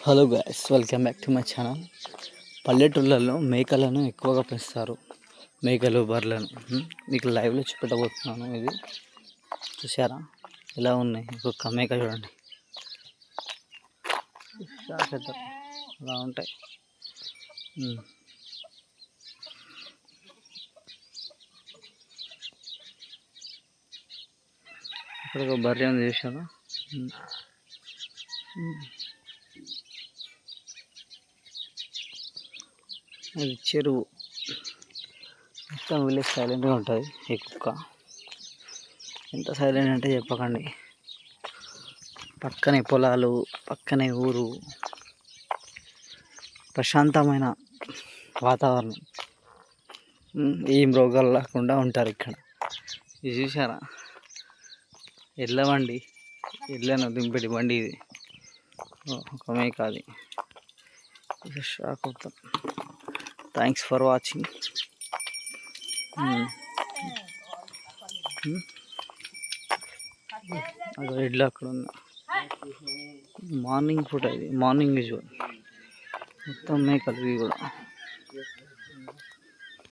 Hello guys welcome back to my channel పల్లెటూళ్ళల్లో మేకలను ఎక్కువగా పెంచుతారు. మేకలు బర్రెలను. మీకు లైవ్లో చూపెట్టబోతున్నాను ఇది. చూసారా ఎలా ఉన్నాయి? ఒక్కొక్క మేక చూడండి. అలా ఉంటాయి? ఇక్కడ ఒక బర్రె ఉంది చూసారా అది చెరువు. మొత్తం విలేజ్ సైలెంట్గా ఉంటుంది. ఈ కుక్క. ఎంత సైలెంట్ అంటే చెప్పకండి. పక్కనే పొలాలు పక్కనే ఊరు. ప్రశాంతమైన వాతావరణం. ఏం రోగాలు లేకుండా ఉంటారు ఇక్కడ. ఇది చూసారా ఎడ్ల బండి. ఎడ్లను దింపేటి బండి ఇది. ఒక మేక అది. షాక్ అవుతాం. థ్యాంక్స్ ఫర్ వాచింగ్ అక్కడ ఇడ్లు అక్కడ ఉంది మార్నింగ్ ఫుడ్ అది. మార్నింగ్ విజువల్ మొత్తం మేకలు ఇవి కూడా.